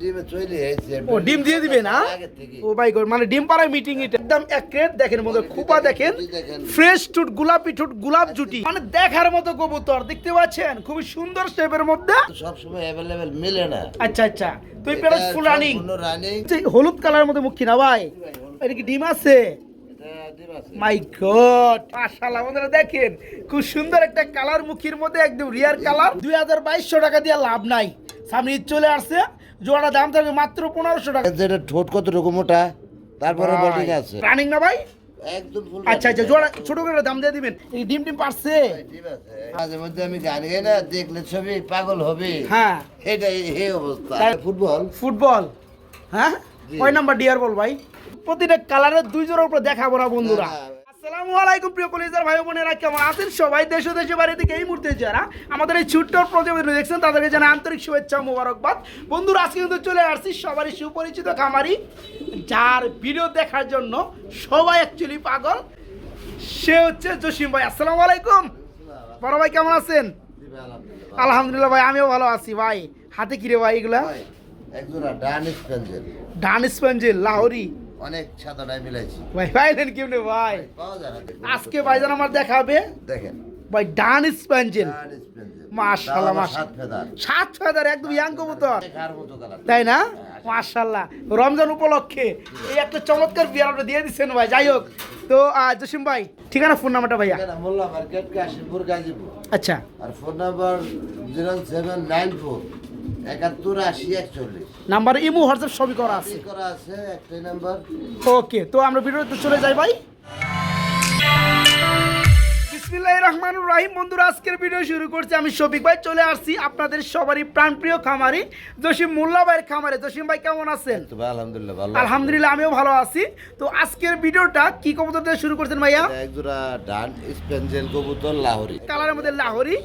ডিমে ও দিয়ে দিবে না ও ভাই মানে ডিম পাড়ায় মিটিং এটা একদম দেখেন মধ্যে খোপা দেখেন। ফ্রেশ টুট গোলাপি টুট গোলাপ জুটি মানে দেখার মতো কবুতর দেখতে পাচ্ছেন? খুবই সুন্দর শেপের মধ্যে। সব সময় অ্যাভেলেবেল মিলে না। আচ্ছা আচ্ছা। তুই পেরো ফুল রানিং হলুদ কালারের মধ্যে মুখী না ভাই। এটা কি ডিম আছে? মাই গড মাশাআল্লাহ বন্ধুরা দেখেন খুব সুন্দর একটা কালার মুখের মধ্যে একদম রিয়ার কালার দুই হাজার বাইশশো টাকা দিয়ে লাভ নাই। সামনে চলে আসছে জোড়া দাম থাকবে মাত্র পনেরোশো টাকা। যেটা ঠোঁট কত রকম ওটা তারপরে বোল্ডিং আছে। রানিং না ভাই? একদম ফুল আচ্ছা আচ্ছা জোড়া ছোট করে দাম দিয়ে দিবেন। এই ডিম ডিম পারছে মাঝে মধ্যে আমি গান গাই না দেখলে ছবি পাগল হবে। হ্যাঁ। এটা এই অবস্থা। ফুটবল? ফুটবল। হ্যাঁ? কয় নাম্বার ডিয়ার বল ভাই? প্রতিটা কালারের দুই জোড়ার উপরে দেখাবো না বন্ধুরা। আসসালামু আলাইকুম প্রিয় কলেজার ভাই বোনেরা কেমন আছেন সবাই? দেশ দেশে বাইরে থেকে এই মুহূর্তে যারা আমাদের এই ছোট্ট প্রতিবেদন দেখছেন তাদেরকে জানাই আন্তরিক শুভেচ্ছা মোবারকবাদ। বন্ধুরা আজকে কিন্তু চলে আসছি সবারই সুপরিচিত খামারি যার ভিডিও দেখার জন্য সবাই অ্যাকচুয়ালি পাগল। সে হচ্ছে জসিম ভাই। আসসালামু আলাইকুম। বড় ভাই কেমন আছেন? আলহামদুলিল্লাহ। ভাই আমিও ভালো আছি ভাই। হাতে কিরে ভাই এগুলা? ডান স্পঞ্জেল লাহোরি। অনেক সাদাটাই মিলাইছি ভাই পাইলেন কেমনে ভাই? পাওয়া যায় না আজকে ভাইজান আমার দেখাবে? দেখেন। ভাই ডান স্পঞ্জেল মাশাআল্লাহ, তাও আবার মাশাআল্লাহ। সাত ফেদার। সাত ফেদার একদম ইয়াং কবুতর। দেখার মতো কালার তাই না? মাশাল্লাহ। রমজান উপলক্ষে এই একটা চমৎকার বিয়ার আপনি দিয়ে দিচ্ছেন ভাই যাই হোক। তো আহ, জসিম ভাই ঠিকানা ফোন নাম্বারটা ভাইয়া? মোল্লা মার্কেট কাশিমপুর গাজীপুর। আচ্ছা। আর phone number zero seven nine four একাত্তর আশি একচল্লিশ। নাম্বার ইমো হোয়াটসঅ্যাপ সবই করা আছে। করা আছে একটাই নাম্বার। ওকে তো আমরা ভিডিওতে চলে যাই ভাই। রহমানুর রহিম। বন্ধুরা আজকের ভিডিও শুরু করছি আমি শফিক ভাই। চলে আসছি আপনাদের সবারই প্রাণপ্রিয় খামারি জসিম মোল্লা ভাইয়ের খামারে। জসিম ভাই কেমন আছেন? আলহামদুলিল্লাহ ভালো আলহামদুলিল্লাহ আমিও ভালো আছি। তো আজকের ভিডিওটা কি কবুতর দিয়ে শুরু করছেন ভাইয়া? এক জোড়া ডান স্পেঞ্জেল কবুতর লাহোরি। কালারের মধ্যে লাহোরি।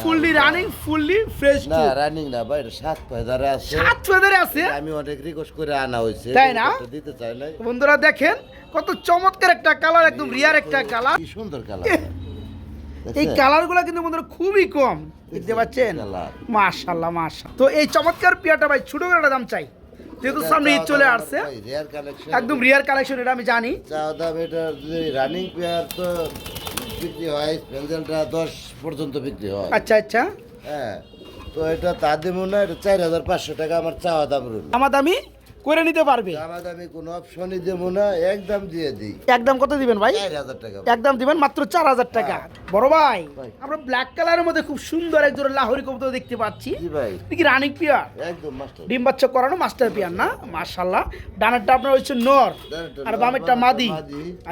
ফুললি রানিং ফুললি ফ্রেশ না রানিং না ভাই এটা সাত ফেদারে আছে। সাত ফেদারে আছে? আমি অনেক রিকোয়েস্ট করে আনা হয়েছে। তাই না? দিতে চাই নাই। বন্ধুরা দেখেন কত চমৎকার একটা কালার একদম রিয়ার একটা কালার কি সুন্দর কালার এই কালারগুলো কিন্তু বন্ধুরা খুবই কম দেখতে পাচ্ছেন? কালার মাশাল্লাহ মাশাল্লাহ তো এই চমৎকার পিয়াটা ভাই ছোট করে দাম চাই। যেহেতু সামনে ঈদ চলে আসছে একদম রিয়ার কালেকশন এটা আমি জানি। চাও দাম এটা রানিং পেয়ার তো বিক্রি হয় স্পেন্সেলটা দশ পর্যন্ত বিক্রি হয়। আচ্ছা আচ্ছা। হ্যাঁ তো এটা তা দেবো না এটা চার হাজার পাঁচশো টাকা আমার চাওয়া দাম রইল। আমার দামি? করে নিতে পারবে। দামি কোনো অপশনই দেবো না একদম দিয়ে দিই। একদম কত দিবেন ভাই? চার হাজার টাকা একদম দিবেন মাত্র চার হাজার টাকা। বড় ভাই। আমরা ব্ল্যাক কালারের মধ্যে খুব সুন্দর এক জোড়া লাহোরি কবুতর দেখতে পাচ্ছি। জি ভাই। এটা কি পিয়ার একদম মাস্টার ডিম বাচ্চা করানো মাস্টার পিয়ার না? মাশাল্লাহ ডানারটা আপনার হচ্ছে নর। আর বামেরটা মাদি।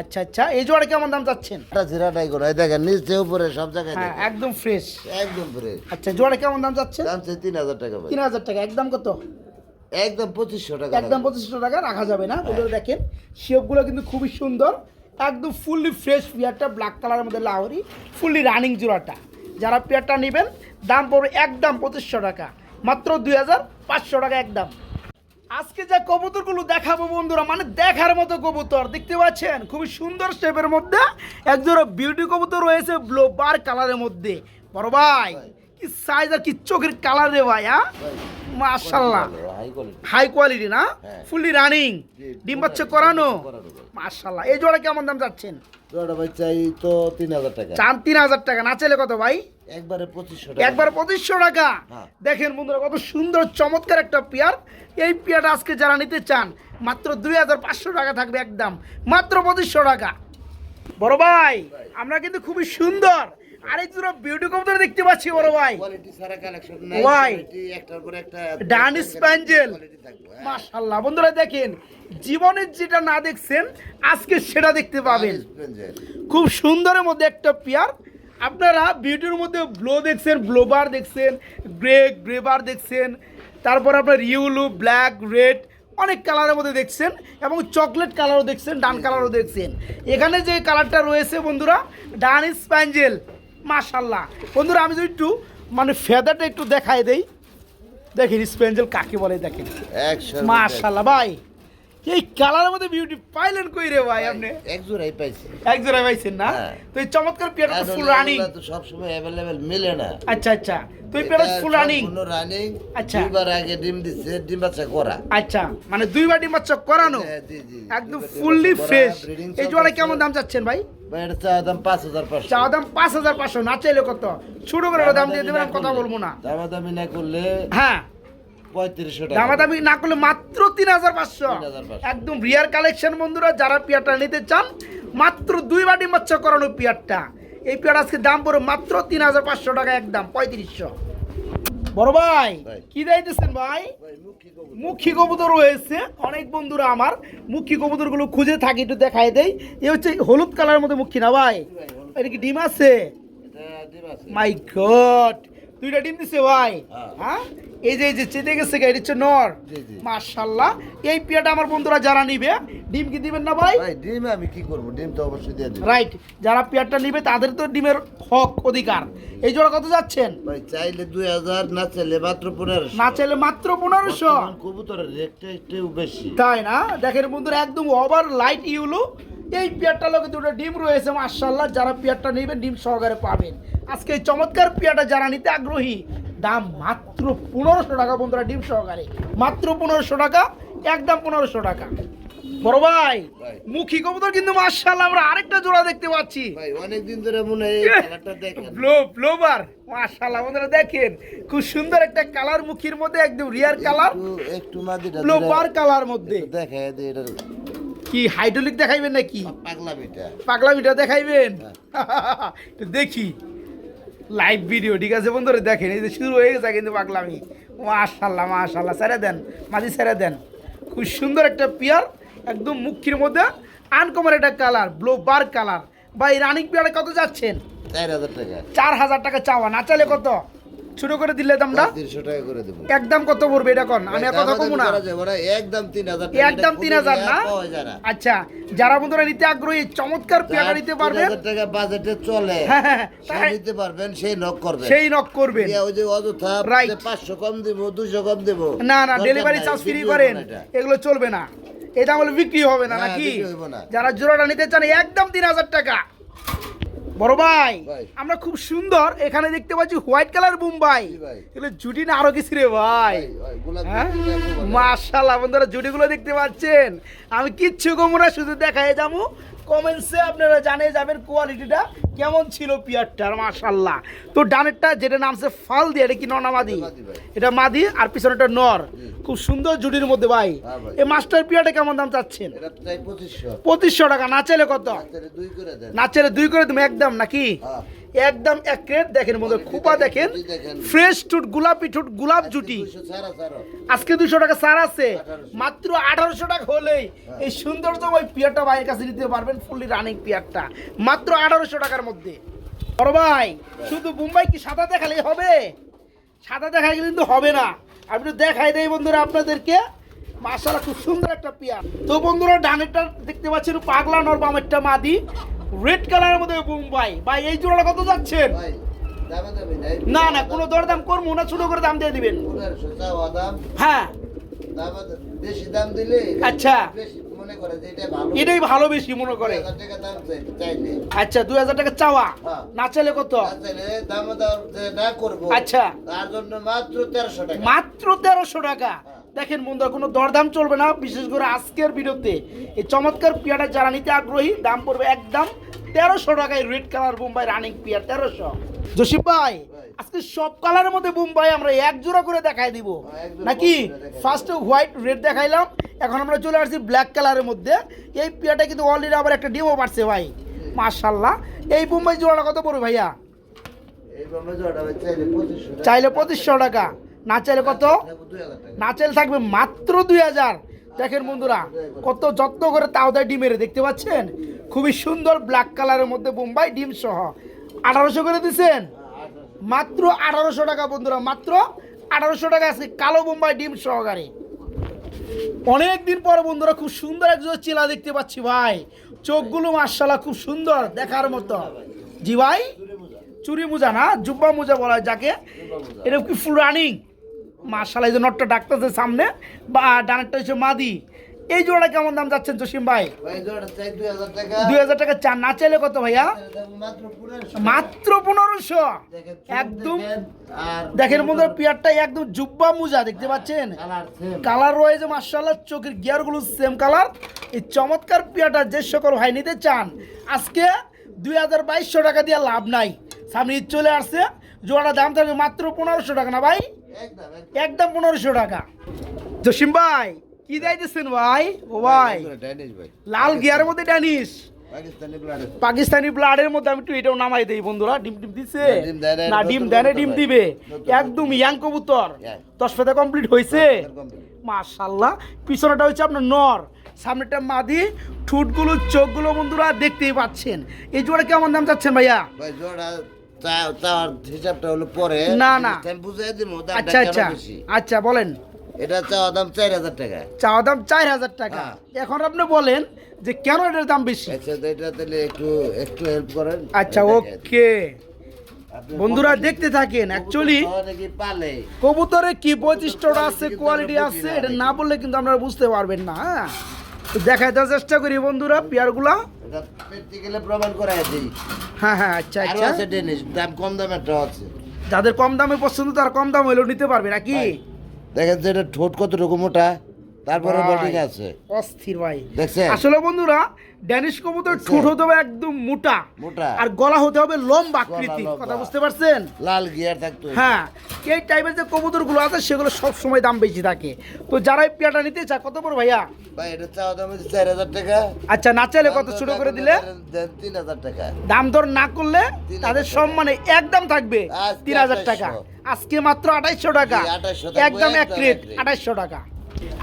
আচ্ছা আচ্ছা। এই জোড়া কেমন দাম চাচ্ছেন? এটা জিরাটাই করে দেখেন নিচে উপরে সব জায়গায় হ্যাঁ একদম ফ্রেশ একদম ফ্রেশ আচ্ছা জোড়া কেমন দাম চাচ্ছেন? দাম চাই তিন হাজার টাকা তিন হাজার টাকা। একদম কত? একদম পঁচিশশো টাকা একদম পঁচিশশো টাকা রাখা যাবে না বন্ধুরা দেখেন শেপগুলো কিন্তু খুবই সুন্দর একদম ফুললি ফ্রেশ পেয়ারটা ব্ল্যাক কালারের মধ্যে লাহরি ফুললি রানিং জোড়াটা যারা পেয়ারটা নেবেন দাম পড়বে একদম পঁচিশশো টাকা মাত্র দুই হাজার পাঁচশো টাকা একদম। আজকে যা কবুতরগুলো দেখাবো বন্ধুরা মানে দেখার মতো কবুতর দেখতে পাচ্ছেন? খুবই সুন্দর শেপের মধ্যে একজোড়া বিউটি কবুতর রয়েছে ব্লো বার কালারের মধ্যে। বড় ভাই কি সাইজ আর কি চোখের কালার রে ভাই হ্যাঁ? মাশাল্লাহ হাই কোয়ালিটি না? হ্যাঁ। ফুললি রানিং জি, ডিম বাচ্চা করানো। মাশাল্লাহ এই জোড়া কেমন দাম যাচ্ছেন জোড়া ভাই চাই তো তিন হাজার টাকা। চার তিন হাজার টাকা। না চাইলে কত ভাই? একবারে পঁচিশশো টাকা। একবার পঁচিশশো টাকা। হ্যাঁ। দেখেন বন্ধুরা কত সুন্দর চমৎকার একটা পেয়ার। এই পেয়ারটা আজকে যারা নিতে চান মাত্র দুই হাজার পাঁচশো টাকা থাকবে একদম। মাত্র পঁচিশশো টাকা। বড় ভাই। আমরা কিন্তু খুবই সুন্দর। বিউটি কবুতর দেখতে পাচ্ছি বড় ভাই। কোয়ালিটি সারা কালেকশন Why? একটার পর একটা ডান স্প্যাঞ্জেল কোয়ালিটি থাকবে হ্যাঁ। বন্ধুরা দেখেন জীবনের যেটা না দেখছেন আজকে সেটা দেখতে পাবেন। খুব সুন্দরের মধ্যে একটা পেয়ার আপনারা বিউটির মধ্যে ব্লো দেখছেন ব্লোবার দেখছেন গ্রে গ্রেবার দেখছেন তারপর আপনার ইউলু ব্ল্যাক রেড অনেক কালারের মধ্যে দেখছেন এবং চকলেট কালারও দেখছেন ডান কালারও দেখছেন। এখানে যে কালারটা রয়েছে বন্ধুরা ডান স্প্যাঞ্জেল মাশাল্লাহ বন্ধুরা আমি যদি একটু মানে ফেদারটা একটু দেখাই দেই। দেখেন স্পেঞ্জেল কাকে বলে দেখেন। মাশাল্লাহ ভাই। এই কালারের মধ্যে বিউটি পাইলেন কই রে ভাই আপনি? এক জোড়াই পাইছি। এক জোড়া পাইছেন না? হ্যাঁ। তো এই চমৎকার পেয়ারটা তো ফুল রানিং তো সবসময় অ্যাভেলেবেল মিলে না। আচ্ছা আচ্ছা। তো এই পেয়ারটা ফুল রানিং রানিং আচ্ছা। দুইবার আগে ডিম দিচ্ছে ডিম বাচ্চা করা। আচ্ছা মানে দুই ডিম বাচ্চা করানো? হ্যাঁ, জি, জি। একদম দুইবার ফুললি ফ্রেশ এই জোড়া কেমন দাম চাচ্ছেন ভাই, এটা চা দাম পাঁচ হাজার পাঁচশো। চাওয়া দাম পাঁচ হাজার পাঁচশো না চাইলে কত? ছোট করে দাম দিয়ে দেবেন কথা বলব না। দামাদামি না করলে হ্যাঁ। দামাদামি না করলে মাত্র তিন হাজার পাঁচশো। 3,500 একদম রিয়ার কালেকশন বন্ধুরা যারা পিয়ারটা নিতে চান মাত্র দুই বাটি মাছ করানো পিয়ারটা। এই পিয়ার আজকে দাম পড়ে মাত্র তিন হাজার পাঁচশো টাকা একদম পঁয়ত্রিশশো। বড় ভাই। কি যাইতেছেন ভাই? মুখী কবুতর। রয়েছে। অনেক বন্ধুরা আমার মুখী কবুতরগুলো খুঁজে থাকি একটু দেখাই দেই। এ হচ্ছে হলুদ কালারের মধ্যে মুখী না ভাই? এটা কি ডিম আছে? ডিম আছে। মাই গড দুইটা ডিম দিছে ভাই। হ্যাঁ। হ্যাঁ? এই যে এই যে চেতে গেছে এটা হচ্ছে নর। মাশাল্লাহ। এই পিয়াটা আমার বন্ধুরা যারা নিবে ডিম কি দিবেন না ভাই? ভাই ডিম আমি কি করব? ডিম তো অবশ্যই দিয়ে দিবো। রাইট যারা পেয়ারটা নিবে তাদের তো ডিমের হক অধিকার। এই জোড়া কত যাচ্ছেন? ভাই চাইলে দুই হাজার না চাইলে মাত্র পনেরোশো। না চাইলে মাত্র পনেরোশো। বর্তমান কবুতরের রেটটা একটু বেশি। তাই না? দেখেন বন্ধুরা একদম ওভার লাইট ইউলো এই পেয়ারটা লোকে দুটো ডিম রয়েছে মার্শাল্লাহ যারা পেয়ারটা নেবেন ডিম সহকারে পাবেন। আজকে এই চমৎকার পেয়ারটা যারা নিতে আগ্রহী দাম মাত্র পনেরোশো টাকা বন্ধুরা ডিম সহকারে। মাত্র পনেরোশো টাকা একদম পনেরোশো টাকা। বড় ভাই। মুখী কবুতর কিন্তু মার্শাল্লাহ আমরা আরেকটা জোড়া দেখতে পাচ্ছি। ভাই অনেকদিন ধরে মনে হয় এই খেলাটা দেখেন। ব্লো ব্লোবার মার্শাল্লাহ বন্ধুরা দেখেন খুব সুন্দর একটা কালার মুখীর মধ্যে একদম রিয়ার কালার একটু- মাদিটা ব্লোবার কালার মধ্যে। দেখে এটা কি হাইড্রোলিক দেখাইবেন নাকি? পাগলামিটা। পাগলামিটা দেখাইবেন? দেখি। লাইভ ভিডিও ঠিক আছে বন্ধুরা? দেখেন এই যে শুরু হয়ে গেছে কিন্তু পাকলামি মাশাল্লাহ মাশাল্লাহ ছেড়ে দেন মাঝি ছেড়ে দেন। খুব সুন্দর একটা পিয়ার একদম মুখির মধ্যে আনকমন একটা কালার ব্লো বার কালার বা এই রানিং পিয়ারে কত যাচ্ছেন? চার হাজার টাকা। চার হাজার টাকা চাওয়া না চাইলে কত? ছোট করে দিলে দামটা? তিনশো টাকা করে দেবো। একদম কত পড়বে? এটা কন আমি আর কথা কমু না। একদম তিন হাজার একদম তিন হাজার না? আচ্ছা যারা বন্ধুরা নিতে আগ্রহী চমৎকার পেয়ারা নিতে পারবেন টাকা বাজেটে চলে। হ্যাঁ, হ্যাঁ, তাই- নিতে পারবেন সেই নক করবেন। সেই নক করবেন। ইয়া ওই যে অযথা Right. পাঁচশো কম দিব দুশো কম দিব। না না ডেলিভারি চার্জ ফ্রি করেন। এগুলো চলবে না। এটা বলে বিক্রি হবে না নাকি। যারা জোড়াটা নিতে চান একদম তিন হাজার টাকা। বড় ভাই। আমরা খুব সুন্দর এখানে দেখতে পাচ্ছি হোয়াইট কালার ভাই। এগুলো জুটি না আরও কিছু রে ভাই মার্শাল হ্যাঁ। মাশাল্লাহ বন্ধুরা জুটিগুলো দেখতে পাচ্ছেন আমি কিচ্ছু কমরা শুধু দেখাই যাব কমেন্টসে আপনারা জানিয়ে যাবেন কোয়ালিটিটা কেমন ছিল পিয়ারটার মাশাল্লাহ তো ডানেরটা যেটা নামছে ফাল দিয়ে এটা কি ননামাদি মাদি? এটা মাদি আর পিছনেটা নর। খুব সুন্দর জুডির মধ্যে ভাই। হ্যাঁ এই মাস্টার পিয়ারটা কেমন দাম চাচ্ছেন? পঁচিশশো। টাকা না চাইলে কত? তাহলে দুই করে দেন। না চাইলে দুই করে তুমি একদম নাকি? হ্যাঁ। একদম এক ক্রেট দেখেন মধ্যে খোপা দেখেন ফ্রেশ টুট গোলাপি টুট গোলাপ জুটি। আজকে দুশো টাকা সার আছে, মাত্র আঠারোশো টাকা হলেই। এই সৌন্দর্য ওই পিয়ারটা ভাইয়ের কাছে নিতে পারবেন ফুললি রানিং পিয়ারটা। মাত্র আঠারোশো টাকার মধ্যে। বড় ভাই, শুধু মুম্বাই কি সাদা দেখালেই হবে? সাদা দেখালে কিন্তু হবে না। আমি একটু দেখাই দেই বন্ধুরা আপনাদেরকে। মাসালা খুব সুন্দর একটা পিয়ার। তো বন্ধুরা, ডানেরটা দেখতে পাচ্ছেন, পাগলা নর বামেরটা মাদি। রেড কালারের মধ্যে মুম্বাই ভাই এই জোড়াটা কত যাচ্ছেন? না না কোনো দরদাম করব না ছোট করে দাম দিয়ে দিবেন। হ্যাঁ। বেশি দাম দিলে আচ্ছা। এটাই ভালো। বেশি মনে করে। আচ্ছা দুই হাজার টাকা চাওয়া। হ্যাঁ। না চাইলে কত? দাম দাম করব আচ্ছা। তার জন্য মাত্র তেরোশো টাকা। মাত্র তেরোশো টাকা। দেখেন বন্ধুরা কোনো দরদাম চলবে না বিশেষ করে আজকের ভিডিওতে। এই চমৎকার পিয়াটা যারা নিতে আগ্রহী দাম পড়বে একদম তেরোশো টাকায় red colour Bombai running pair তেরোশো। জসিম ভাই আজকে সব কালারের মধ্যে বোম্বাই আমরা এক জোড়া করে দেখাই দিব। হ্যাঁ, নাকি। ফার্স্টে হোয়াইট রেড দেখাইলাম এখন আমরা চলে আসছি ব্ল্যাক কালারের মধ্যে। এই পিয়াটা কিন্তু অলরেডি আবার একটা ডিমও পারছে ভাই। মার্শাল্লাহ এই বোম্বাই জোড়াটা কত পড়বে ভাইয়া? চাইলে পঁচিশশো টাকা। না চাইলে কত? না চাইলে থাকবে মাত্র দুই হাজার। দেখেন বন্ধুরা, কত যত্ন করে তাও দেয় ডিমের দেখতে পাচ্ছেন? খুবই সুন্দর ব্ল্যাক কালারের মধ্যে বোম্বাই ডিম সহ। আঠারোশো করে দিচ্ছেন মাত্র আঠারোশো টাকা বন্ধুরা, মাত্র আঠারোশো টাকা আজকে কালো বোম্বাই ডিম সহকারে। অনেক দিন পর বন্ধুরা, খুব সুন্দর একজন চিলা দেখতে পাচ্ছি ভাই। চোখগুলো মার্শাল্লাহ খুব সুন্দর দেখার মতো। জি ভাই, চুরি মোজা না? জুব্বা মোজা বলা হয় যাকে। এটা কি ফুল রানিং মার্শাল্লাহ এই যে নটটা ডাকতেছে সামনে বা ডানেরটা হচ্ছে মাদি। এই জোড়া কেমন দাম যাচ্ছেন জসিম ভাই? দুই হাজার টাকা। চার না চাইলে কত ভাইয়া? মাত্র পনেরোশো। একদম দেখেন, বন্ধুরা পিয়ারটা একদম জুব্বা মুজা দেখতে পাচ্ছেন? কালার রয়েছে মার্শাল্লাহ চোখের গিয়ারগুলো সেম কালার। এই চমৎকার পিয়াটা যে সকল ভাই নিতে চান আজকে দুই হাজার বাইশশো টাকা দিয়ে লাভ নাই। সামনে চলে আসছে জোড়াটা দাম থাকবে মাত্র পনেরোশো টাকা না ভাই? একদম একদম। পনেরোশো টাকা। জসিম ভাই কি দিতেছেন ভাই? ও ভাই লাল গিয়ারের মধ্যে ডানিস পাকিস্তানি ব্লাড ব্লাডের মধ্যে আমি একটু এটাও নামাই দেই বন্ধুরা। ডিম ডিম দিছে? না, ডিম দেয় না, না নতুন ডিম। দিবে। একদম ইয়াং কবুতর। দশ ফেতা কমপ্লিট হয়েছে মাশাল্লাহ পিছনেটা হচ্ছে আপনার নর। সামনেটা মাদি। ঠুটগুলো চোখগুলো বন্ধুরা দেখতেই পাচ্ছেন। এই জোড়া কেমন দাম চাচ্ছেন ভাইয়া? জোড়া চাওয়ার হিসাবটা হলো পরে। না, না। আমি দিব আচ্ছা আচ্ছা। আচ্ছা বলেন। এটা চাওয়া দাম চার হাজার টাকা। চাওয়া দাম চার হাজার টাকা। হ্যাঁ। এখন আপনি বলেন যে কেন এটার দাম বেশি? আচ্ছা এটা তাহলে একটু একটু হেল্প করেন। আচ্ছা ওকে। বন্ধুরা দেখতে থাকেন অ্যাকচুয়ালি কবুতর কি বৈশিষ্ট্যটা আছে কোয়ালিটি আছে এটা না বললে কিন্তু আপনারা বুঝতে পারবেন না হ্যাঁ। দেখাইতে চেষ্টা করি বন্ধুরা পেয়ারগুলা। প্র্যাকটিক্যালি প্রমাণ দিই। হ্যাঁ হ্যাঁ আচ্ছা আচ্ছা। আছে দাম কম দামের আছে। যাদের কম দামে পছন্দ তারা কম দাম হলেও নিতে পারবে নাকি? দেখেন যে এটা ঠোঁট কত রকম মোটা। তারপরে বডিং আছে। অস্থির ভাই। দেখছেন? আসলে বন্ধুরা ড্যানিশ কবুতর ঠোঁট হতে হবে একদম মোটা। মোটা। আর গলা হতে হবে লম্বা আকৃতি কথা বুঝতে পারছেন? লাল গিয়ার থাকতো। হ্যাঁ এই টাইপের যে কবুতরগুলো আছে সেগুলো সব সময় দাম বেশি থাকে। তো যারা এই পেয়ারটা নিতে চায় কত বড় ভাইয়া? ভাই এটা চাওয়া দাম হচ্ছে চার হাজার টাকা। আচ্ছা না চাইলে কত ছোট করে দিলে? দেন তিন হাজার টাকা। দাম দর না করলে তাদের সম্মানে একদম থাকবে আজকে তিন হাজার টাকা। আজকে মাত্র আঠাইশশো টাকা। জি, 2800 থাকবে, একদম এক রেট এক rate। আঠাইশশো টাকা।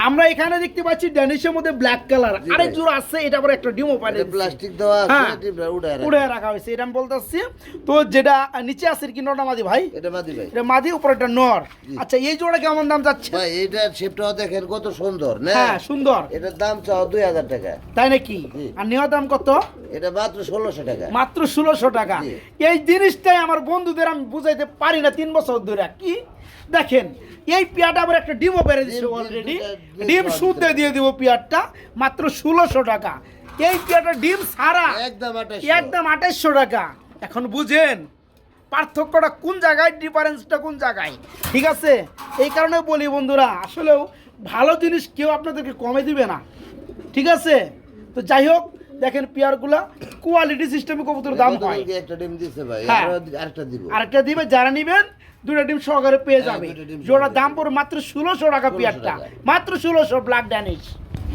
আমরা এখানে দেখতে পাচ্ছি ড্যানিশের মধ্যে ব্ল্যাক কালার জি আরেক জোড়া আছে এটা আবার একটা ডিমো পাই প্লাস্টিক দেওয়া হ্যাঁ। আছে রাখে। উড়ে রাখা হয়েছে এটা আমি বলতেছি তো যেটা নিচে আছে কি নটা মাদি ভাই? এটা মাদি ভাই। এটা মাদি উপরে একটা নর আচ্ছা এই জোড়া কেমন দাম যাচ্ছে? ভাই এইটার শেপটাও দেখেন কত সুন্দর না? হ্যাঁ সুন্দর। এটার দাম চাও দুই হাজার টাকা। তাই নাকি? আর নেওয়া দাম কত? এটা মাত্র ষোলোশো টাকা। মাত্র ষোলোশো টাকা। এই জিনিসটাই আমার বন্ধুদের আমি বুঝাইতে পারি না তিন বছর ধরে। কি? দেখেন এই পেয়ারটা আবার একটা ডিমও বেড়ে দিচ্ছে অলরেডি ডিম শুদ্ধে দিয়ে দিব পেয়ারটা মাত্র ষোলোশো টাকা। এই পেয়ারটা ডিম সারা একদম একদম আঠাইশশো টাকা। এখন বুঝেন পার্থক্যটা কোন জায়গায় ডিফারেন্সটা কোন জায়গায়? ঠিক আছে? এই কারণে বলি বন্ধুরা আসলেও ভালো জিনিস কেউ আপনাদেরকে কমে দিবে না। ঠিক আছে? তো যাই হোক দেখেন পেয়ারগুলা কোয়ালিটি সিস্টেমে কবুতর দাম হয়। একটা ডিম দিছে ভাই হ্যাঁ। আরেকটা দিব। আরেকটা দিবে যারা নিবেন দুটো ডিম সহকারে পেয়ে হ্যাঁ, যাবে। জোড়া দাম পড়বে মাত্র ষোলোশো টাকা 1600 পেয়ারটা। মাত্র ষোলোশো ব্ল্যাক ড্যানিশ।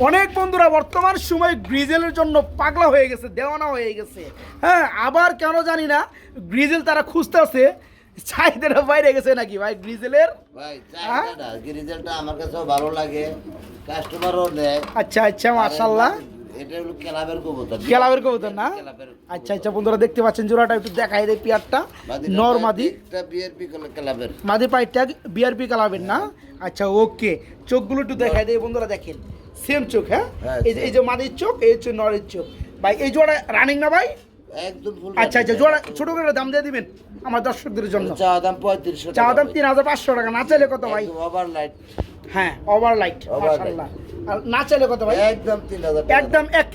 অনেক বন্ধুরা বর্তমান সময় গ্রিজেলের জন্য পাগলা হয়ে গেছে দেওয়ানা হয়ে গেছে। হ্যাঁ আবার কেন জানি না গ্রিজেল তারা খুঁজতেছে চাহিদাটা বাইরে গেছে নাকি? ভাই গ্রিজেলের? ভাই হ্যাঁ? আমার কাছেও ভালো লাগে কাস্টমারও নেয় আচ্ছা আচ্ছা মার্শাল্লাহ এটা হলো ক্লাবের কবুতর। না? আচ্ছা আচ্ছা বন্ধুরা দেখতে পাচ্ছেন জোড়াটা একটু দেখাই দেয় পেয়ারটা। নর মাদি। বিএরপি ক্লাবের। মাদি পাইটা বিআরপি কালাবেন না? আচ্ছা ওকে। চোখগুলো একটু দেখাই দেয় বন্ধুরা দেখেন। সেম চোখ হ্যাঁ? হ্যাঁ, এই যে মাদির চোখ এই হচ্ছে নরের চোখ। ভাই এই জোড়া রানিং না ভাই? একদম ফুল আচ্ছা আচ্ছা জোড়া ছোট করে দাম দিয়ে দিবেন আমার দর্শকদের জন্য। চাওয়া দাম পঁয়ত্রিশশো চাওয়া দাম তিন হাজার পাঁচশো টাকা না চাইলে কত ভাই? ওভার লাইট হ্যাঁ ওভার লাইট Overlight। মাশাআল্লাহ। আর না চাইলে কত ভাই? একদম তিন হাজার একদম এক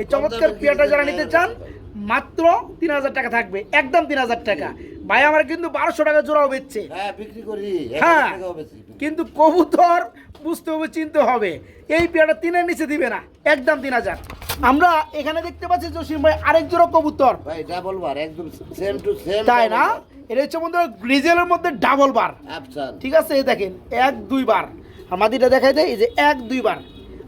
এই চমৎকার পেয়ারটা যারা নিতে চান। মাত্র তিন হাজার টাকা থাকবে। একদম তিন হাজার টাকা। ভাই আমার কিন্তু বারোশো টাকা জোড়াও বেচছে। হ্যাঁ হ্যাঁ। কিন্তু কবুতর বুঝতে হবে চিনতে হবে। এই পেয়ারটা তিনের নিচে দিবে না। একদম তিন হাজার। আমরা এখানে দেখতে পাচ্ছি জসিম ভাই আরেক জোড়া কবুতর। ভাই ডাবল বার একদম সেম টু সেম তাই না? এটা হচ্ছে বন্ধুরা গ্রিজেলের মধ্যে ডাবল বার ঠিক আছে দেখেন এক দুই বার। আর মাদিটা দেখাই দেয় এই যে এক দুই বার।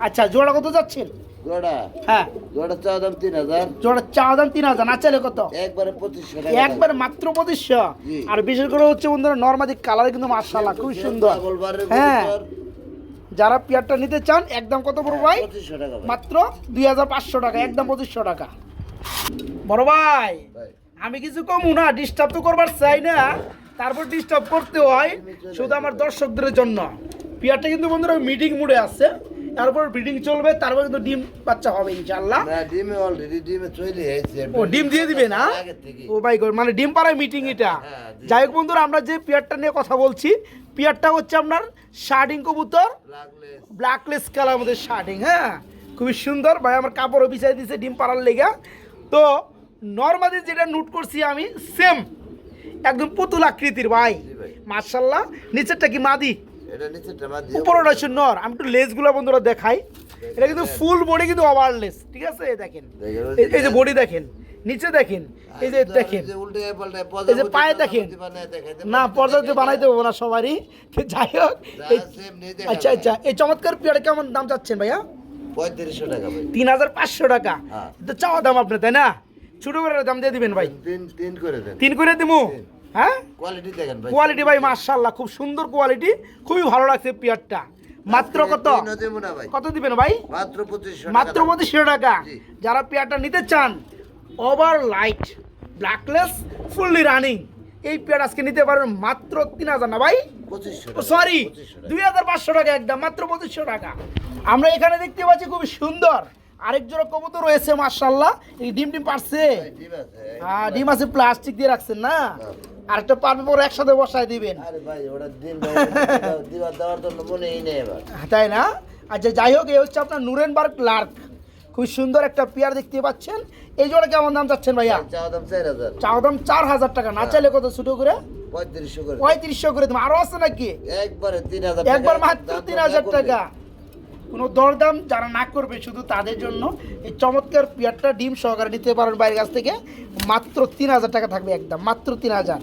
আচ্ছা জোড়া কত যাচ্ছেন? জোড়া হ্যাঁ। জোড়া চাওয়া দাম তিন হাজার। জোড়া চা দাম তিন হাজার না চাইলে কত? একবারে পঁচিশশো একবার মাত্র পঁচিশশো। আর বিশেষ করে হচ্ছে বন্ধুরা নর্মাদি কালার কিন্তু মার্শাল্লাহ খুব সুন্দর। হ্যাঁ। যারা পেয়ারটা নিতে চান একদম কত পড়বে ভাই। মাত্র দুই হাজার পাঁচশো টাকা একদম পঁচিশশো টাকা। বড় ভাই, আমি কিছু কমু না ডিস্টার্ব তো করবার চাই না। তারপর ডিস্টার্ব করতে হয় শুধু আমার দর্শকদের জন্য। পিয়ারটা কিন্তু বন্ধুরা মিটিং মুডে আসছে। তারপর ব্রিডিং চলবে তারপর কিন্তু ডিম বাচ্চা হবে ইনশাল্লাহ না, ডিমে অলরেডি ডিমে চলে এসেছে। ও ডিম দিয়ে দিবে না? ও ভাই মানে ডিম পাড়ায় মিটিং এটা। হ্যাঁ, যাই হোক বন্ধুরা আমরা যে পেয়ারটা নিয়ে কথা বলছি পেয়ারটা হচ্ছে আপনার শার্ডিং কবুতর। ব্ল্যাকলেস কালার মধ্যে শার্টিং হ্যাঁ? খুবই সুন্দর। ভাই আমার কাপড়ও বিছাই দিয়েছে ডিম পাড়ার লেগা। তো নর্মালি যেটা নোট করছি আমি সেম একদম পুতুল আকৃতির ভাই। মার্শাল্লাহ নিচেরটা কি মাদি? এটা নিচেরটা বাদ দিয়ে উপরটা হচ্ছে নর আমি একটু লেসগুলো বন্ধুরা দেখাই। এটা কিন্তু ফুল বডি কিন্তু ওভারলেস ঠিক আছে? দেখেন। এই- যে বডি দেখেন। নিচে দেখেন এই যে দেখেন। এই যে পায়ে দেখেন। না বানাইতে না সবারই। যাই হোক আচ্ছা আচ্ছা এই চমৎকার পেয়ার কেমন দাম চাচ্ছেন ভাইয়া? পঁয়ত্রিশশো টাকা তিন হাজার পাঁচশো টাকা। হ্যাঁ। তো চাওয়া দাম আপনি তাই না? ছোট করে দাম দিয়ে দিবেন ভাই। তিন করে তিন করে দিবো হ্যাঁ? কোয়ালিটি দেখেন ভাই কোয়ালিটি ভাই মার্শাল্লাহ খুব সুন্দর কোয়ালিটি খুবই ভালো লাগছে পেয়ারটা। মাত্র কত? কত দিবেন ভাই? মাত্র পঁচিশশো মাত্র পঁচিশশো টাকা। যারা পেয়ারটা নিতে চান over light blackless fully running এই পেয়ার আজকে নিতে পারেন মাত্র তিন হাজার না ভাই? সরি দুই হাজার পাঁচশো টাকা একদম মাত্র পঁচিশশো টাকা। আমরা এখানে দেখতে পাচ্ছি খুবই সুন্দর আরেক জোড়া কবুতর রয়েছে মার্শাল্লাহ এই ডিম ডিম পারছে হ্যাঁ ডিম আছে প্লাস্টিক দিয়ে রাখছেন না? আর একটা পারবে পরে একসাথে বসায় দিবেন। আরে ভাই ওটা দিন দিবার দেওয়ার জন্য মনেই নেই এবার। তাই না? আচ্ছা যাই হোক এই হচ্ছে আপনার নুরেনবার্গ লার্ক খুব সুন্দর একটা পেয়ার দেখতে পাচ্ছেন। এই জোড়া কেমন দাম চাচ্ছেন ভাইয়া? চাওয়া চার হাজার। চাও দাম চার হাজার টাকা না চাইলে কত ছোটো করে? পঁয়ত্রিশশো করে। পঁয়ত্রিশশো করে আরও আছে নাকি? একবারে তিন হাজার একবার মাত্র তিন হাজার টাকা। কোনো দরদাম যারা না করবে শুধু তাদের জন্য এই চমৎকার পেয়ারটা ডিম সহকারে নিতে পারেন বাইরের কাছ থেকে। মাত্র তিন হাজার টাকা থাকবে একদম মাত্র তিন হাজার।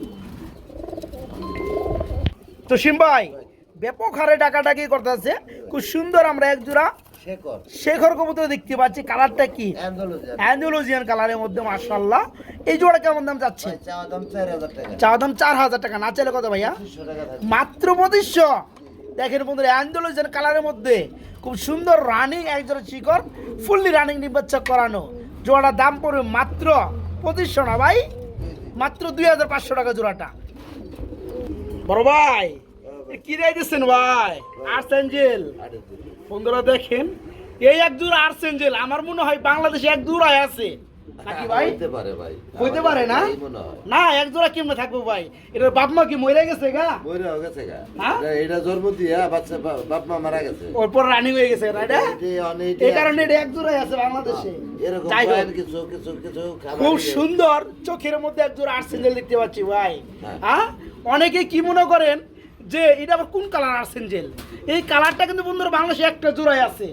তো সিম ভাই ব্যাপক হারে ডাকাডাকি করতেছে। খুব সুন্দর আমরা এক জোড়া শেখর। শেখর কবুতর দেখতে পাচ্ছি। কালারটা কি? অ্যান্ডালুজিয়ান। কালারের মধ্যে মার্শাল্লাহ এই জোড়া কেমন দাম চাচ্ছে ভাই চাওয়া দাম চার হাজার টাকা। চা দাম চার হাজার টাকা না চাইলে কত ভাইয়া? মাত্র পঁচিশশো। দেখেন বন্ধুরা অ্যান্ডোলজিয়ান কালারের মধ্যে খুব সুন্দর রানিং একজন শিকর ফুললি রানিং নির্বাচক করানো। জোড়াটার দাম পড়বে মাত্র পঁচিশশো না ভাই? মাত্র দুই হাজার পাঁচশো টাকা জোড়াটা। বড় ভাই কি রাই দিচ্ছেন ভাই? আর্টস অ্যাঞ্জেল বন্ধুরা দেখেন, এই এক জোড়া আর্টস অ্যাঞ্জেল আমার মনে হয় বাংলাদেশে এক জোড়ায় আছে। নাকি ভাই? হইতে পারে ভাই। হইতে পারে না? এই মনে হয়। না এক জোড়া কেমনে থাকব ভাই? এটার বাপ মা কি মরে গেছে গা? মরে গেছে গা। হ্যাঁ? এটা- এটা জন্ম দিয়া বাচ্চা বাপ মা মারা গেছে। ওর পর রানিং হয়ে গেছে না? এটা এই কারণে এটা এক জোড়াই আছে বাংলাদেশে। এরকম কয়েন কিছু কিছু কিছু খুব সুন্দর চোখের মধ্যে এক জোড়া দেখতে পাচ্ছি ভাই। হ্যাঁ। হ্যাঁ? অনেকে কি মনে করেন যে এটা আবার কোন কালার আর্সেঞ্জেল এই কালারটা কিন্তু বন্ধুরা বাংলাদেশে একটা জোড়াই আছে।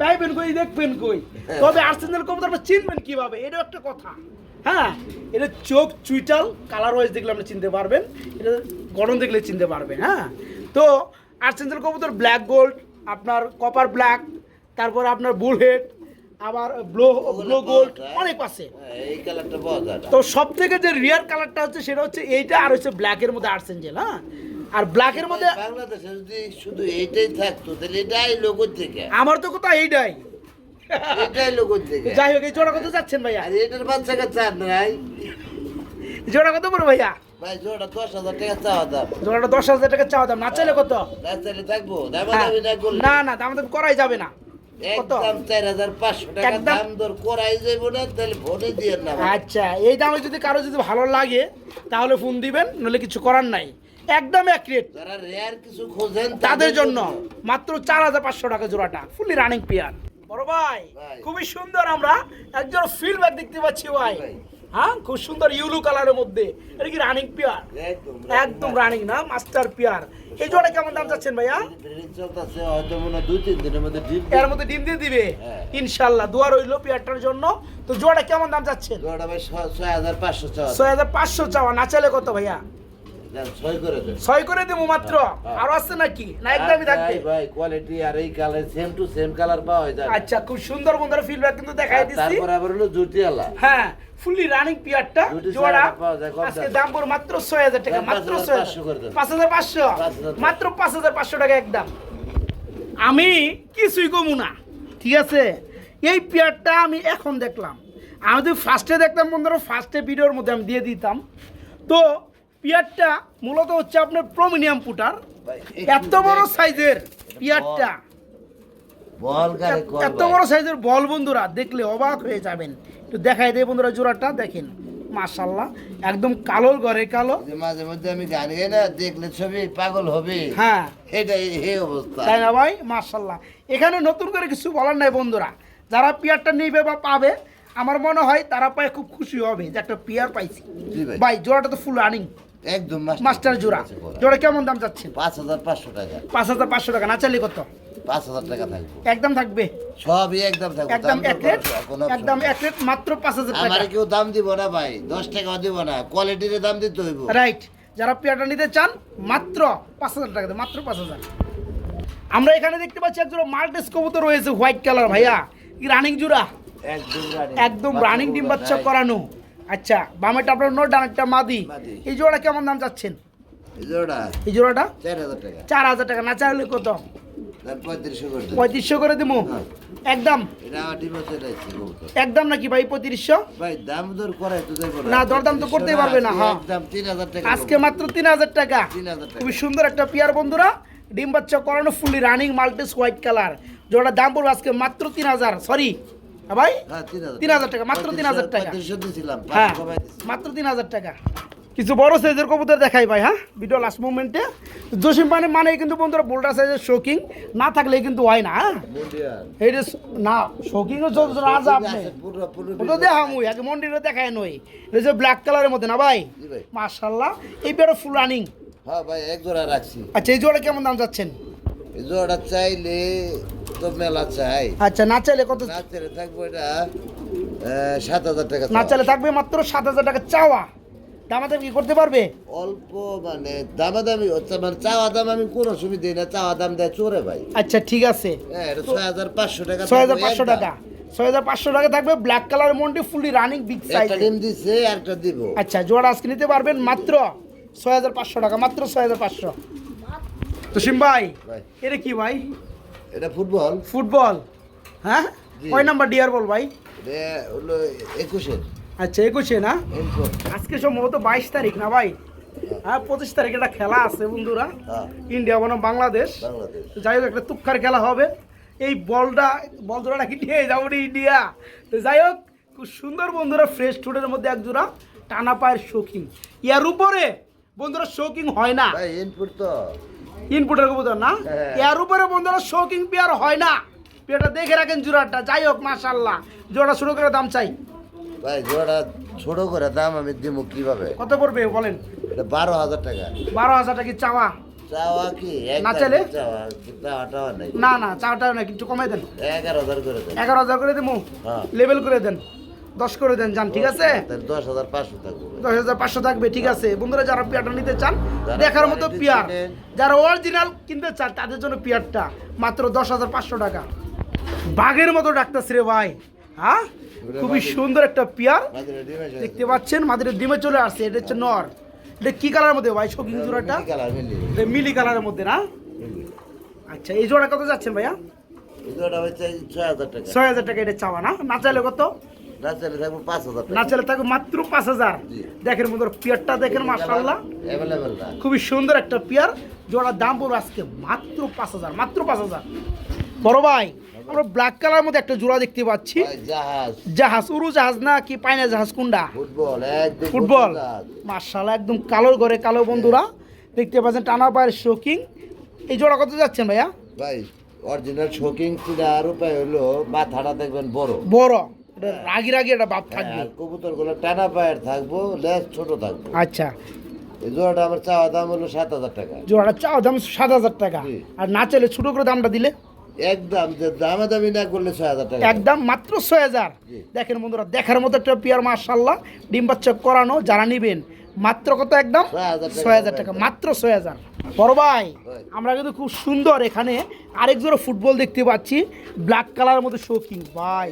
পাইবেন কই দেখবেন কই। হ্যাঁ। তবে আর্সেঞ্জেল কবুতর আপনারা চিনবেন কীভাবে? এটা একটা কথা। হ্যাঁ এটা চোখ চুইটাল কালার ওয়াইজ দেখলে আপনি চিনতে পারবেন। এটা গরম দেখলে চিনতে পারবেন হ্যাঁ। তো আর্সেঞ্জেল কবুতর ব্ল্যাক গোল্ড আপনার কপার ব্ল্যাক তারপর আপনার বুলহেড আবার ব্লো ব্লো গোল্ড অনেক আছে। হ্যাঁ, এই কালারটা পাওয়া তো সব থেকে যে রিয়ার কালারটা হচ্ছে সেটা হচ্ছে এইটা আর হচ্ছে ব্ল্যাকের মধ্যে আর্সেঞ্জেল হ্যাঁ। আর ব্ল্যাকের মধ্যে বাংলাদেশে যদি শুধু এইটাই থাকতো তাহলে এটাই লোকের থেকে। আমার তো কথা এইটাই। এটাই লোকের থেকে। যাই হোক এই জোড়া কত যাচ্ছেন ভাইয়া? আর এটার বাচ্চা আর নাই। জোড়া কত পড়বে ভাইয়া? ভাই জোড়া দশ হাজার টাকা চাওয়া দাম। জোড়াটা দশ হাজার টাকা চাওয়া দাম। না চাইলে কত? রাস্তায় থাকব। দামা হ্যাঁ। না না না দাম দাম করাই যাবে না। একদম চার হাজার পাঁচশো টাকা দাম দর করাই যাইব না তাহলে ফোনে দিয়ে না আচ্ছা এই দামে যদি কারও যদি ভালো লাগে তাহলে ফোন দিবেন নলে কিছু করার নাই। একদম এক যারা রেয়ার কিছু খোঁজেন তাদের জন্য মাত্র চার হাজার পাঁচশো টাকা জোড়াটা ফুলি রানিং পেয়ার বড় ভাই। খুবই সুন্দর আমরা একজন ফিল ব্যাগ দেখতে পাচ্ছি ভাই। হ্যাঁ খুব সুন্দর ইউলু কালারের মধ্যে। এটা কি রানিং পেয়ার একদম রানিং না মাস্টার পেয়ার এই জোড়া কেমন দাম চাচ্ছেন ভাইয়া? হয়তো মনে দুই তিন দিনের মধ্যে ডিম এর মধ্যে ডিম দিয়ে দিবে? হ্যাঁ। ইনশাল্লাহ দোয়া রইল পেয়ারটার জন্য। তো জোড়া কেমন দাম চাচ্ছেন? জোড়া ভাই ছয় হাজার পাঁচশো চাওয়া। ছয় হাজার পাঁচশো চাওয়া না চাইলে কত ভাইয়া? ছয় করে দেবো। মাত্র? হ্যাঁ। আরও আছে নাকি? না একদমই থাকবে। ভাই, কোয়ালিটি আর এই colour same to same colour পাওয়া যায় আচ্ছা খুব সুন্দর বন্ধুরা ফিডব্যাক কিন্তু দেখাই দিচ্ছি। তারপর আবার হলো জুটিয়ালা হ্যাঁ ফুললি রানিং পিয়ারটা জোড়া। আজকে দাম। পড়ে মাত্র ছয় হাজার টাকা মাত্র 5,500 5,500 মাত্র পাঁচ হাজার পাঁচশো টাকা একদম আমি কিছুই কমু না ঠিক আছে? এই পেয়ারটা আমি এখন দেখলাম। আমি যদি ফার্স্টে দেখতাম বন্ধুরা ফার্স্টে ভিডিওর মধ্যে আমি দিয়ে দিতাম। তো পেয়ারটা মূলত হচ্ছে আপনার প্রমিনিয়াম পুটার। এত বড় সাইজের পেয়ারটা। এত বড় সাইজের বল বন্ধুরা দেখলে অবাক হয়ে যাবেন। একটু দেখাই দেয় বন্ধুরা জোড়াটা দেখেন। মাশাল্লাহ একদম কালোর ঘরে কালো। মাঝে মধ্যে আমি গান গাই না দেখলে ছবি পাগল হবে। হ্যাঁ। এটাই এই অবস্থা। তাই না ভাই? মাশাল্লাহ এখানে নতুন করে কিছু বলার নাই বন্ধুরা। যারা পিয়ারটা নিবে বা পাবে আমার মনে হয় তারা পায়ে খুব খুশি হবে যে একটা পিয়ার পাইছি। ভাই। জোড়াটা তো ফুল রানিং একদম মাস্টার জোড়া। জোড়া। কেমন দাম চাচ্ছেন? পাঁচ হাজার পাঁচশো টাকা। পাঁচ হাজার পাঁচশো টাকা। না চাইলে কত? পাঁচ হাজার টাকা থাকবে। একদম থাকবে? সবই একদম থাকবে। একদম দাম এক রেট? একদম। এক রেট মাত্র পাঁচ হাজার টাকা। আমার কেউ দাম দিব না ভাই। দশ টাকাও দিব না। কোয়ালিটির দাম দিতে হইব। রাইট যারা পেয়ারটা নিতে চান মাত্র পাঁচ হাজার টাকা মাত্র পাঁচ হাজার। আমরা এখানে দেখতে পাচ্ছি একজন মাল্টেস কবুতর রয়েছে হোয়াইট কালার ভাইয়া। রানিং জুড়া? একদম রানিং ডিম বাচ্চা করানো। আচ্ছা বামেটা আপনার নোট ডানেরটা মাদি। মাদি। এই জোড়া কেমন দাম চাচ্ছেন? এই জোড়া এই জোড়াটা? চার হাজার টাকা। চার হাজার টাকা না চাইলে কত? তার পঁয়ত্রিশশো করে দিব। হ্যাঁ। একদম? একদম নাকি ভাই পঁয়ত্রিশশো? ভাই দাম দর করাই তো দেখব না, দরদাম তো করতেই পারবে না, হ্যাঁ। আজকে মাত্র তিন হাজার টাকা। খুবই সুন্দর একটা পিয়ার বন্ধুরা। ডিম বাচ্চা করানো ফুললি রানিং মাল্টিস হোয়াইট কালার। যেটার দাম পড়বে আজকে মাত্র তিন হাজার। সরি। ভাই? হ্যাঁ তিন হাজার টাকা, মাত্র তিন হাজার টাকা। হ্যাঁ। মাত্র তিন হাজার টাকা। কিছু বড় সাইজের কবুতর দেখাই ভাই হ্যাঁ? ভিডিও লাস্ট মোমেন্টে জসিম পানি মানে কিন্তু বন্ধুরা বোল্ডার সাইজের শোকিং না থাকলে কিন্তু হয় না হ্যাঁ? যে না শোকিংও রাজা আপনি। ওটা দেখা মুই আগে মন্দিরে দেখায় নই এই যে ব্ল্যাক কালারের মধ্যে না ভাই? মার্শাল্লাহ এই পেয়ারও ফুল রানিং হ্যাঁ ভাই এক জোড়া রাখছি। আচ্ছা এই জোড়া কেমন দাম যাচ্ছেন এই জোড়া চাইলে তো মেলা চাই? আচ্ছা না চাইলে কত না চাইলে থাকব এটা সাত হাজার টাকা না চাইলে থাকবে মাত্র সাত হাজার টাকা চাওয়া। দামাতে কি করতে পারবে? অল্প মানে দামাদামি হচ্ছে মানে চাওয়া দাম আমি কোনো সুবিধা না চাওয়া দাম দেয় চোরে ভাই। আচ্ছা ঠিক আছে। হ্যাঁ এটা ছয় হাজার পাঁচশো টাকা ছয় হাজার পাঁচশো টাকা। ছয় হাজার পাঁচশো টাকা থাকবে ব্ল্যাক কালার মন্ডি ফুলি রানিং বিগ সাইজ ডিম দিচ্ছে একটা দিব। আচ্ছা জোড়া আজকে নিতে পারবেন মাত্র ছয় হাজার পাঁচশো টাকা মাত্র ছয় হাজার পাঁচশো। তো সিম ভাই। এটা কি ভাই? এটা ফুটবল? ফুটবল। হ্যাঁ। কয় নাম্বার ডিয়ার বল ভাই? এটা হলো একুশের আচ্ছা একুশে না? আজকে সম্ভবত বাইশ তারিখ না ভাই? হ্যাঁ। পঁচিশ তারিখ একটা খেলা আছে বন্ধুরা। হ্যাঁ। ইন্ডিয়া বনাম বাংলাদেশ। বাংলাদেশ। তো যাই হোক একটা তুক্কার খেলা হবে। এই বলটা বল জোড়াটা কি নিয়ে যাব ইন্ডিয়া। তো যাই হোক খুব সুন্দর বন্ধুরা ফ্রেশ ফুডের মধ্যে এক জোড়া টানা পায়ের শৌখিন। ইয়ার উপরে বন্ধুরা শৌকিং হয় না। তো ইনপুটের কবুতর না? হ্যাঁ। এর উপরে বন্ধুরা শৌকিং পেয়ার হয় না। পেয়ারটা দেখে রাখেন জোড়াটা যাই হোক মাশাল্লাহ জোড়া শুরু করে দাম চাই। ভাই জোড়া ছোট করে দাম আমি দিব কীভাবে? কত পড়বে বলেন? এটা বারো হাজার টাকা। বারো হাজার টাকা কি চাওয়া? চাওয়া কি? না না না চাওয়াটা না একটু কমাই দেন। এগারো হাজার করে দেন। এগারো হাজার করে দেবো হ্যাঁ। লেভেল করে দেন। দশ করে দেন যান ঠিক আছে? দশ হাজার পাঁচশো থাকবে। দশ হাজার পাঁচশো থাকবে ঠিক আছে। বন্ধুরা যারা পেয়ারটা নিতে চান দেখার মতো পেয়ার। যারা অরিজিনাল কিনতে চান তাদের জন্য পেয়ারটা মাত্র দশ হাজার পাঁচশো টাকা। বাঘের মতো ডাকতেছে রে ভাই হ্যাঁ? খুবই সুন্দর একটা পেয়ার। দেখতে পাচ্ছেন মাদের ডিমে চলে আসছে এটা হচ্ছে নর। এটা কি কালারের মধ্যে ভাই শোকিং জোড়াটা? মিলি মিলি। কালারের মধ্যে না? আচ্ছা এই জোড়া কত যাচ্ছেন ভাইয়া? ছয় হাজার টাকা। ছয় হাজার টাকা এটা চাওয়া না? না চাইলে কত? না চাইলে থাকব পাঁচ হাজার না চাইলে থাকবে মাত্র পাঁচ হাজার। দেখেন বন্ধুরা পেয়ারটা দেখেন মার্শাল্লাহ খুবই সুন্দর একটা পেয়ার। জোড়ার দাম পড়বে আজকে মাত্র পাঁচ হাজার মাত্র পাঁচ হাজার। বড় ভাই আমরা ব্ল্যাক কালার মধ্যে একটা জোড়া দেখতে পাচ্ছি। জাহাজ। জাহাজ উড়ু জাহাজ না কি পায়না জাহাজ কোনটা? ফুটবল একদম ফুটবল। মার্শাল্লাহ একদম কালোর ঘরে কালো বন্ধুরা। দেখতে পাচ্ছেন টানা পায়ের শোকিং এই জোড়া কত যাচ্ছেন ভাইয়া? ভাই অরিজিনাল শোকিং কিনার উপায় হলো মাথাটা দেখবেন বড়। বড়। রাগি রাগি একটা ভাব থাকবে। আর কবুতরগুলো টানা পায়ের থাকব লেজ ছোট থাকব। আচ্ছা। জোড়াটা আমার চাওয়া দাম হলো সাত হাজার টাকা। জোড়াটা চাও দাম সাত হাজার টাকা। আর না চাইলে ছোটো করে দামটা দিলে? একদম যে দামা দামি না করলে ছয় হাজার টাকা। একদম মাত্র ছয় হাজার। দেখেন বন্ধুরা দেখার মতো একটা পেয়ার মার্শাল্লাহ ডিম বাচ্চা করানো যারা নিবেন মাত্র কত একদম 6,000 ছয় হাজার টাকা মাত্র ছয় হাজার। বড় ভাই। আমরা কিন্তু খুব সুন্দর এখানে। আরেক জোড়া ফুটবল দেখতে পাচ্ছি। ব্ল্যাক কালারের মধ্যে শৌখিন ভাই।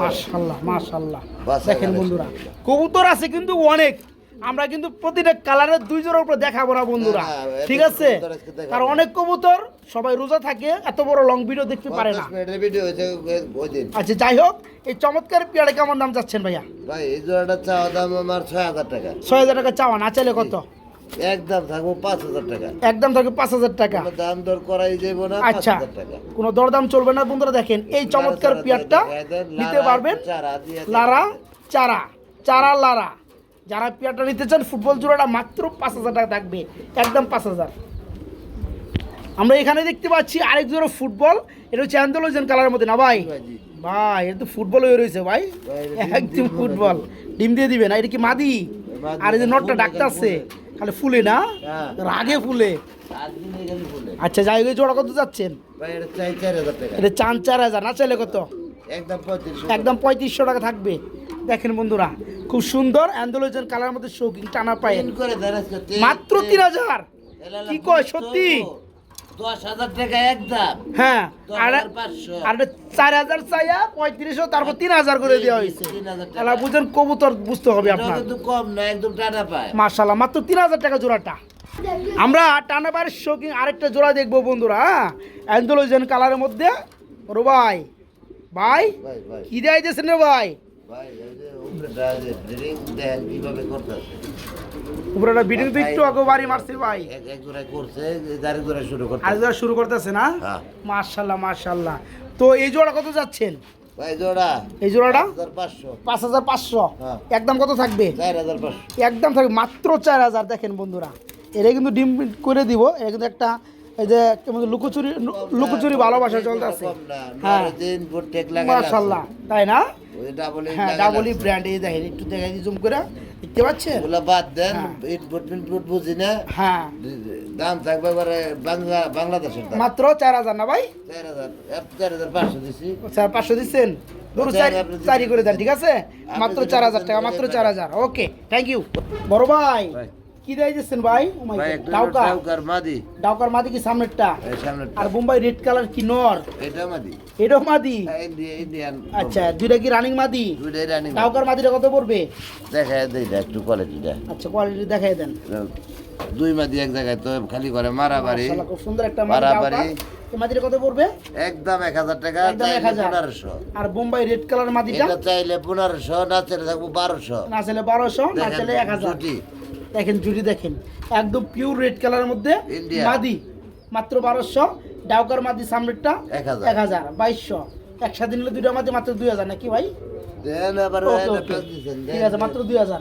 মার্শাল্লাহ মার্শাল্লাহ দেখেন বন্ধুরা কবুতর আছে কিন্তু অনেক। আমরা কিন্তু প্রতিটা কালারের দুই জোড়ার উপরে দেখাবো না বন্ধুরা। না, এত ঠিক আছে? না। অনেক কবুতর সবাই রোজা থাকে এত বড় লং ভিডিও দেখতে পারে না। আচ্ছা যাই হোক এই চমৎকার পেয়ারে কেমন দাম যাচ্ছেন ভাইয়া? ভাই এই জোড়াটা চাওয়া দাম আমার ছয় হাজার টাকা। ছয় হাজার টাকা চাওয়া না চাইলে কত? একদম থাকব পাঁচ হাজার টাকা। একদম থাকে পাঁচ হাজার টাকা। দাম দর করাই যাব না আচ্ছা কোনো দরদাম চলবে না বন্ধুরা দেখেন এই চমৎকার পেয়ারটা নিতে পারবেন। লারা চারা চারা লারা। যারা পেয়ারটা নিতে চান ফুটবল জোড়াটা মাত্র পাঁচ হাজার টাকা থাকবে। একদম পাঁচ হাজার। আমরা এখানে দেখতে পাচ্ছি আরেক জোড়া ফুটবল এটা হচ্ছে অ্যান্ডোলোজেন কালারের মধ্যে। না ভাই? ভাই এটা তো ফুটবল হয়ে রয়েছে ভাই। একদম ফুটবল ডিম দিয়ে দিবেন আর এটা কি মাদি? আর এই যে নটটা আছে খালি ফুলে। না? হ্যাঁ। রাগে ফুলে। আচ্ছা যাই হোক জোড়া কত যাচ্ছেন? ভাই, এটা চান চার হাজার না চাইলে কত? একদম পঁয়ত্রিশশো টাকা থাকবে। দেখেন বন্ধুরা খুব সুন্দর অ্যান্ডোলোজেন কালার মধ্যে শৌকিং টানা পায়। মাত্র তিন। হাজার। কি কয় সত্যি? দশ হাজার টাকা একদম। হ্যাঁ আর চার হাজার চাইয়া পঁয়ত্রিশশো তারপর তিন হাজার করে দেওয়া হয়েছে। তাহলে বুঝেন কবুতর বুঝতে হবে আপনার। কিন্তু কম না একদম টানা পায়। মার্শাল্লাহ মাত্র তিন হাজার টাকা জোড়াটা। আমরা টানা শৌকিং আরেকটা জোড়া দেখব বন্ধুরা হ্যাঁ? অ্যান্ডোলোজেন কালারের মধ্যে। ওর ভাই কি দেয় দিয়েছেন রে ভাই? উপরেটা যে ড্রিঙ্ক দেন কীভাবে করতেছে? উপরে বিডিং তো একটু আগে বাড়ি মারছে ভাই। এক এক জোড়ায় করছে আরেক জোড়ায় শুরু করতে আজ জোড়া শুরু করতেছে না? হ্যাঁ। তো এই জোড়া কত যাচ্ছেন? ভাই জোড়া। এই জোড়াটা? পাঁচ হাজার পাঁচশো। হ্যাঁ। একদম কত থাকবে? একদম থাকবে। মাত্র চার হাজার দেখেন বন্ধুরা। এটা কিন্তু ডিম করে দিব। এটা কিন্তু একটা এই যে কেমন লুকোচুরি লুকোচুরি ভালোবাসা চলতেছে। হ্যাঁ। মার্শাল্লাহ তাই না? ডাবল হ্যাঁ ডাবলি ব্র্যান্ড এই দেখেন একটু দেখাই জুম করে দেখতে পাচ্ছেন? ওগুলা বাদ দেন হ্যাঁ। ইট ফুট মিট বুঝি না। হ্যাঁ। দাম থাকবে এবারে বাংলা বাংলাদেশের মাত্র চার হাজার না ভাই? চার হাজার চার হাজার পাঁচশো দিছি। পাঁচশো দিচ্ছেন? চার করে দেন ঠিক আছে? মাত্র চার হাজার টাকা মাত্র চার হাজার। ওকে থ্যাংক ইউ বড় ভাই। কি দেয় দিচ্ছেন ভাই? ডাউকা ডাউকার। মাদি। ডাউকার মাদি কি সামনেরটা? আর বোম্বাই রেড কালার কি নর? এটা মাদি। এটাও মাদি? আচ্ছা দুইটা কি রানিং মাদি? দুইটাই রানিং ডাউকার মাদিটা কত পড়বে? দেই একটু কোয়ালিটিটা আচ্ছা কোয়ালিটি দেন। দুই মাদি এক জায়গায় তো খালি করে মাশাআল্লাহ, খুব সুন্দর একটা মাদি বাড়াবাড়ি। মাদিটা কত পড়বে? একদম এক হাজার টাকা। পনেরোশো। আর বোম্বাই রেড কালার মাদিটা? এটা চাইলে পনেরোশো না চাইলে থাকব বারোশো। না চাইলে বারোশো না চাইলে এক হাজার। দেখেন জুড়ি দেখেন। একদম পিওর রেড কালারের মধ্যে। মাদি মাত্র বারোশো। ডাউকার মাদি সামনেরটা এক হাজার। বাইশশো। একসাথে নিলে দুটো মাদি মাত্র দুই হাজার নাকি ভাই? ঠিক আছে মাত্র দুই হাজার।